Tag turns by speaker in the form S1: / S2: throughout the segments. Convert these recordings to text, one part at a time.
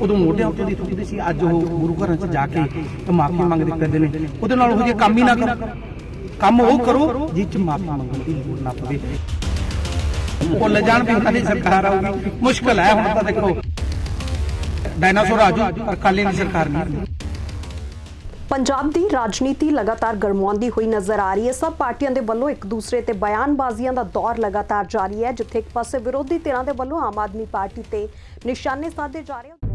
S1: ਉਦੋਂ ਮੋਢਿਆਂ ਉੱਤੇ ਦੀ ਥੁੱਕਦੇ ਸੀ, ਅੱਜ ਉਹ ਗੁਰੂ ਘਰਾਂ 'ਚ ਜਾ ਕੇ ਮਾਫੀ ਮੰਗਦੇ ਫਿਰਦੇ ਨੇ। ਉਹਦੇ ਨਾਲ ਉਹ ਜੇ ਕੰਮ ਹੀ ਨਾ ਕਰੋ। ਕੰਮ ਉਹ ਕਰੋ ਜਿਸ 'ਚ ਮਾਫੀ ਮੰਗਣ ਦੀ ਲੋੜ ਨਾ ਪਵੇ। ਭੁੱਲ ਜਾਣ ਵੀ ਉਹਨਾਂ ਸਰਕਾਰ ਆਊਗੀ। ਮੁਸ਼ਕਲ ਹੈ ਹੁਣ ਤਾਂ ਦੇਖੋ। ਡਾਇਨਾਸੌਰ ਆਜੂ ਪਰ ਕਾਲੇ ਦੀ ਸਰਕਾਰ ਨਹੀਂ।
S2: ਪੰਜਾਬ ਦੀ ਰਾਜਨੀਤੀ ਲਗਾਤਾਰ ਗਰਮਾਉਂਦੀ ਹੋਈ ਨਜ਼ਰ ਆ ਰਹੀ ਹੈ। ਸਭ ਪਾਰਟੀਆਂ ਦੇ ਵੱਲੋਂ ਇੱਕ ਦੂਸਰੇ ਤੇ ਬਿਆਨਬਾਜ਼ੀਆਂ ਦਾ ਦੌਰ ਲਗਾਤਾਰ ਜਾਰੀ ਹੈ, ਜਿੱਥੇ ਇੱਕ ਪਾਸੇ ਵਿਰੋਧੀ ਧਿਰਾਂ ਦੇ ਵੱਲੋਂ ਆਮ ਆਦਮੀ ਪਾਰਟੀ ਤੇ ਨਿਸ਼ਾਨੇ ਸਾਧੇ ਜਾ ਰਹੇ ਹਨ।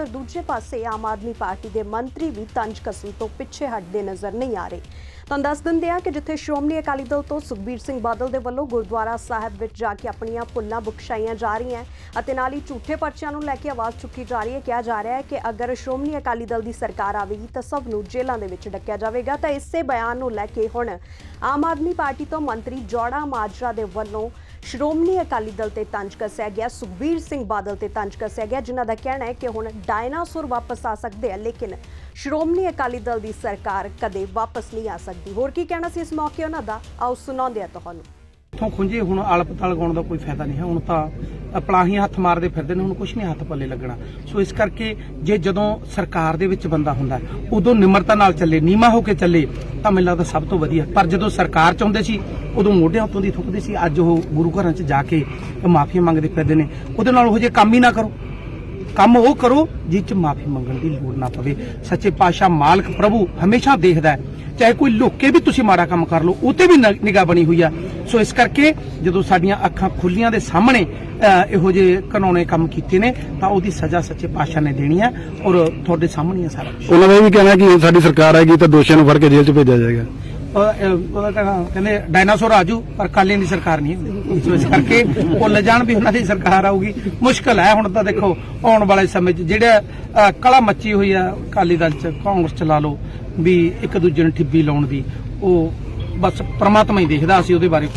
S2: ਤਾਂ ਦੂਜੇ ਪਾਸੇ ਆਮ ਆਦਮੀ ਪਾਰਟੀ ਦੇ ਮੰਤਰੀ ਵੀ ਤੰਜ ਕਸਮ ਤੋਂ ਪਿੱਛੇ ਹਟਦੇ ਨਜ਼ਰ ਨਹੀਂ ਆ ਰਹੇ। ਤੁਹਾਨੂੰ ਦੱਸ ਦਿੰਦੇ ਆ ਕਿ ਜਿੱਥੇ ਸ਼੍ਰੋਮਣੀ ਅਕਾਲੀ ਦਲ ਤੋਂ ਸੁਖਬੀਰ ਸਿੰਘ ਬਾਦਲ ਦੇ ਵੱਲੋਂ ਗੁਰਦੁਆਰਾ ਸਾਹਿਬ ਵਿੱਚ ਜਾ ਕੇ ਆਪਣੀਆਂ ਭੁੱਲਾਂ ਬੁਖਸ਼ਾਈਆਂ ਜਾ ਰਹੀਆਂ ਅਤੇ ਨਾਲ ਹੀ ਝੂਠੇ ਪਰਚਿਆਂ ਨੂੰ ਲੈ ਕੇ ਆਵਾਜ਼ ਚੁੱਕੀ ਜਾ ਰਹੀ ਹੈ। ਕਿਹਾ ਜਾ ਰਿਹਾ ਹੈ ਕਿ ਅਗਰ ਸ਼੍ਰੋਮਣੀ ਅਕਾਲੀ ਦਲ ਦੀ ਸਰਕਾਰ ਆਵੇਗੀ ਤਾਂ ਸਭ ਨੂੰ ਜੇਲ੍ਹਾਂ ਦੇ ਵਿੱਚ ਡੱਕਿਆ ਜਾਵੇਗਾ। ਤਾਂ ਇਸੇ ਬਿਆਨ ਨੂੰ ਲੈ ਕੇ ਹੁਣ ਆਮ ਆਦਮੀ ਪਾਰਟੀ ਤੋਂ ਮੰਤਰੀ ਜੋੜਾ ਮਾਜਰਾ ਦੇ ਵੱਲੋਂ ਸ਼੍ਰੋਮਣੀ ਅਕਾਲੀ ਦਲ ਤੇ ਤੰਜ ਕੱਸਿਆ ਗਿਆ, ਸੁਖਬੀਰ ਸਿੰਘ ਬਾਦਲ ਤੇ ਤੰਜ ਕੱਸਿਆ ਗਿਆ, ਜਿਨ੍ਹਾਂ ਦਾ ਕਹਿਣਾ ਹੈ ਕਿ ਹੁਣ ਡਾਇਨਾਸੌਰ ਵਾਪਸ ਆ ਸਕਦੇ ਆ, ਲੇਕਿਨ ਸ਼੍ਰੋਮਣੀ ਅਕਾਲੀ ਦਲ ਦੀ ਸਰਕਾਰ ਕਦੇ ਵਾਪਸ ਨਹੀਂ ਆ ਸਕਦੀ। ਹੋਰ ਕੀ ਕਹਿਣਾ ਸੀ ਇਸ ਮੌਕੇ ਉਹਨਾਂ ਦਾ? ਆਓ ਸੁਣਾਉਂਦੇ ਆ ਤੁਹਾਨੂੰ।
S1: ਇੱਥੋਂ ਖੁੰਝੇ, ਹੁਣ ਆਲ ਪਤਾਲ ਗਾਉਣ ਦਾ ਕੋਈ ਫਾਇਦਾ ਨਹੀਂ ਹੈ। ਹੁਣ ਤਾਂ ਪਲਾਹੀਆਂ ਹੱਥ ਮਾਰਦੇ ਫਿਰਦੇ ਨੇ ਉਹਨੂੰ ਕੁਝ ਨਹੀਂ ਹੱਥ ਪੱਲੇ ਲੱਗਣਾ। ਸੋ ਇਸ ਕਰਕੇ ਜੇ ਜਦੋਂ ਸਰਕਾਰ ਦੇ ਵਿੱਚ ਬੰਦਾ ਹੁੰਦਾ, ਉਦੋਂ ਨਿਮਰਤਾ ਨਾਲ ਚੱਲੇ ਨੀਮਾ ਹੋ ਕੇ ਚੱਲੇ, ਤਾਂ ਮੈਨੂੰ ਲੱਗਦਾ ਸਭ ਤੋਂ ਵਧੀਆ। ਪਰ ਜਦੋਂ ਸਰਕਾਰ ਚਾਹੁੰਦੇ ਸੀ, ਉਦੋਂ ਮੋਢਿਆਂ ਉੱਤੋਂ ਦੀ ਥੁੱਕਦੇ ਸੀ, ਅੱਜ ਉਹ ਗੁਰੂ ਘਰਾਂ 'ਚ ਜਾ ਕੇ ਮਾਫੀ ਮੰਗਦੇ ਫਿਰਦੇ ਨੇ। ਉਹਦੇ ਨਾਲ ਉਹ ਜੇ ਕੰਮ ਹੀ ਨਾ ਕਰੋ। ਕੰਮ ਉਹ ਕਰੋ ਜਿਸ 'ਚ ਮਾਫੀ ਮੰਗਣ ਦੀ ਲੋੜ ਨਾ ਪਵੇ। ਸੱਚੇ ਪਾਤਸ਼ਾਹ ਮਾਲਕ ਪ੍ਰਭੂ ਹਮੇਸ਼ਾ ਦੇਖਦਾ ਹੈ। ਚਾਹੇ ਕੋਈ ਲੁੱਕ ਵੀ ਤੁਸੀਂ ਮਾੜਾ ਕੰਮ ਕਰ ਲਓ ਉਹ ਤੇ ਵੀ ਨਿਗਾਹ ਬਣੀ ਹੋਈ ਆ। ਸੋ ਇਸ ਕਰਕੇ ਜਦੋਂ ਸਾਡੀਆਂ ਅੱਖਾਂ ਖੁੱਲੀਆਂ ਦੇ ਸਾਹਮਣੇ ਇਹੋ ਜਿਹੇ ਕਾਨੂੰਨੇ ਕੰਮ ਕੀਤੇ ਨੇ ਤਾਂ ਉਹਦੀ ਸਜ਼ਾ ਸੱਚੇ ਪਾਤਸ਼ਾਹ ਨੇ ਦੇਣੀ ਆ ਔਰ ਤੁਹਾਡੇ ਸਾਹਮਣੇ ਆ ਸਾਰਾ ਕੁਛ।
S3: ਉਹਨਾਂ ਦਾ ਇਹ ਵੀ ਕਹਿਣਾ ਕਿ ਸਾਡੀ ਸਰਕਾਰ ਆਏਗੀ ਤਾਂ ਦੋਸ਼ੀਆਂ ਨੂੰ ਫੜ ਕੇ ਜੇਲ੍ਹ 'ਚ ਭੇਜਿਆ ਜਾਏਗਾ।
S1: ਉਹ, ਅਹ, ਉਹਦਾ ਕਹਿਣਾ ਕਹਿੰਦੇ ਡਾਇਨਾਸੌਰ ਆਜੂ ਪਰ ਕਾਲੇ ਦੀ ਸਰਕਾਰ ਨਹੀਂ ਸੋ ਇਸ ਕਰਕੇ ਭੁੱਲ ਜਾਣ ਵੀ ਉਹਨਾਂ ਦੀ ਸਰਕਾਰ ਆਊਗੀ। ਮੁਸ਼ਕਲ ਹੈ ਹੁਣ ਤਾਂ ਦੇਖੋ, ਆਉਣ ਵਾਲੇ ਸਮੇਂ 'ਚ ਜਿਹੜਾ ਕਲਾ ਮੱਚੀ ਹੋਈ ਆ ਅਕਾਲੀ ਦਲ 'ਚ, ਕਾਂਗਰਸ 'ਚ ਲਾ ਲਓ, ਵੀ ਇੱਕ ਦੂਜੇ ਨੂੰ ਠਿੱਬੀ ਲਾਉਣ ਦੀ, ਉਹ ਬਸ ਪ੍ਰਮਾਤਮਾ ਹੀ ਦੇਖਦਾ, ਅਸੀਂ ਉਹਦੇ ਬਾਰੇ